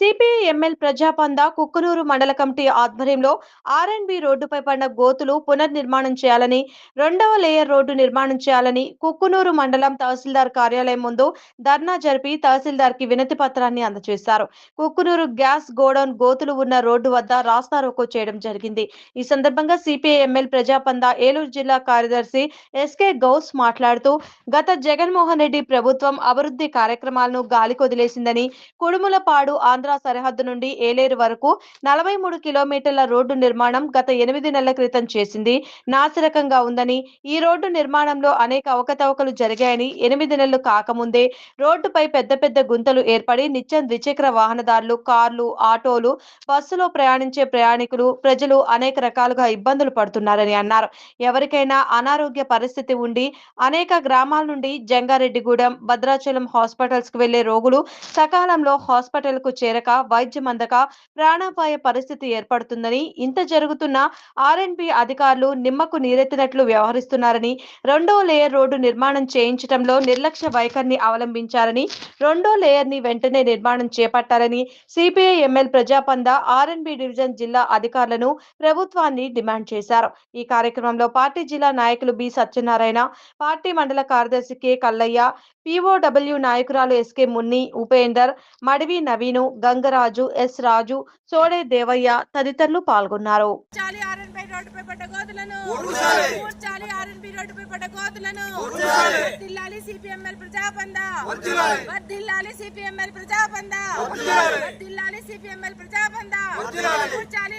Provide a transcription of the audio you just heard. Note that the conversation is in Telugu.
సిపిఐ ఎమ్మెల్ ప్రజాపంద కుక్కునూరు మండల కమిటీ ఆధ్వర్యంలో ఆర్ఎండ్బి రోడ్డుపై పడిన గోతులు పునర్నిర్మాణం చేయాలని రెండవ లేయర్ రోడ్డు నిర్మాణం చేయాలని కుక్కునూరు మండలం తహసీల్దార్ కార్యాలయం ముందు ధర్నా జరిపి తహసీల్దార్కి వినతి పత్రాన్ని అందజేశారు. కుక్కునూరు గ్యాస్ గోడౌన్ గోతులు ఉన్న రోడ్డు వద్ద రాస్తారోకో చేయడం జరిగింది. ఈ సందర్భంగా సిపిఐ ఎమ్మెల్ ప్రజాపంద ఏలూరు జిల్లా కార్యదర్శి ఎస్కే గౌస్ మాట్లాడుతూ గత జగన్మోహన్ రెడ్డి ప్రభుత్వం అభివృద్ధి కార్యక్రమాలను గాలికొదిలేసిందని కుడుములపాడు ఆంధ్ర సరిహద్దు నుండి ఏలేరు వరకు నలభై మూడు కిలోమీటర్ల రోడ్డు నిర్మాణం గత ఎనిమిది నెలల క్రితం చేసింది. నాసిరకంగా ఉందని ఈ రోడ్డు నిర్మాణంలో అనేక అవకతవకలు జరిగాయని ఎనిమిది నెలలు కాకముందే రోడ్డుపై పెద్ద పెద్ద గుంతలు ఏర్పడి నిత్యం ద్విచక్ర వాహనదారులు కార్లు ఆటోలు బస్సులో ప్రయాణించే ప్రయాణికులు ప్రజలు అనేక రకాలుగా ఇబ్బందులు పడుతున్నారని అన్నారు. ఎవరికైనా అనారోగ్య పరిస్థితి ఉండి అనేక గ్రామాల నుండి జంగారెడ్డిగూడెం భద్రాచలం హాస్పిటల్స్కు వెళ్ళే రోగులు సకాలంలో హాస్పిటల్కు చేరక వాయిద్యం అందక ప్రాణాపాయ పరిస్థితి ఏర్పడుతుందని ఇంత జరుగుతున్న ఆర్ఎన్బి అధికారులు నిమ్మకు నీరెత్తినట్లు వ్యవహరిస్తున్నారని రెండో లేయర్ రోడ్డు నిర్మాణం చేయించడంలో నిర్లక్ష్య వైఖరిని అవలంబించారని రెండో లేయర్ని వెంటనే నిర్మాణం చేపట్టాలని CPI ML Prajapantha RNB division జిల్లా అధికారులను ప్రభుత్వాన్ని డిమాండ్ చేశారు. ఈ కార్యక్రమంలో పార్టీ జిల్లా నాయకులు బి సత్యనారాయణ పార్టీ మండల కార్యదర్శి కె కల్లయ్య పిఓడబ్ల్యూ నాయకురాలు ఎస్కే మున్ని ఉపేందర్ మడివి నవీను గంగరాజు ఎస్ రాజు సోడే దేవయ్య తదితరులు పాల్గొన్నారు. చాలి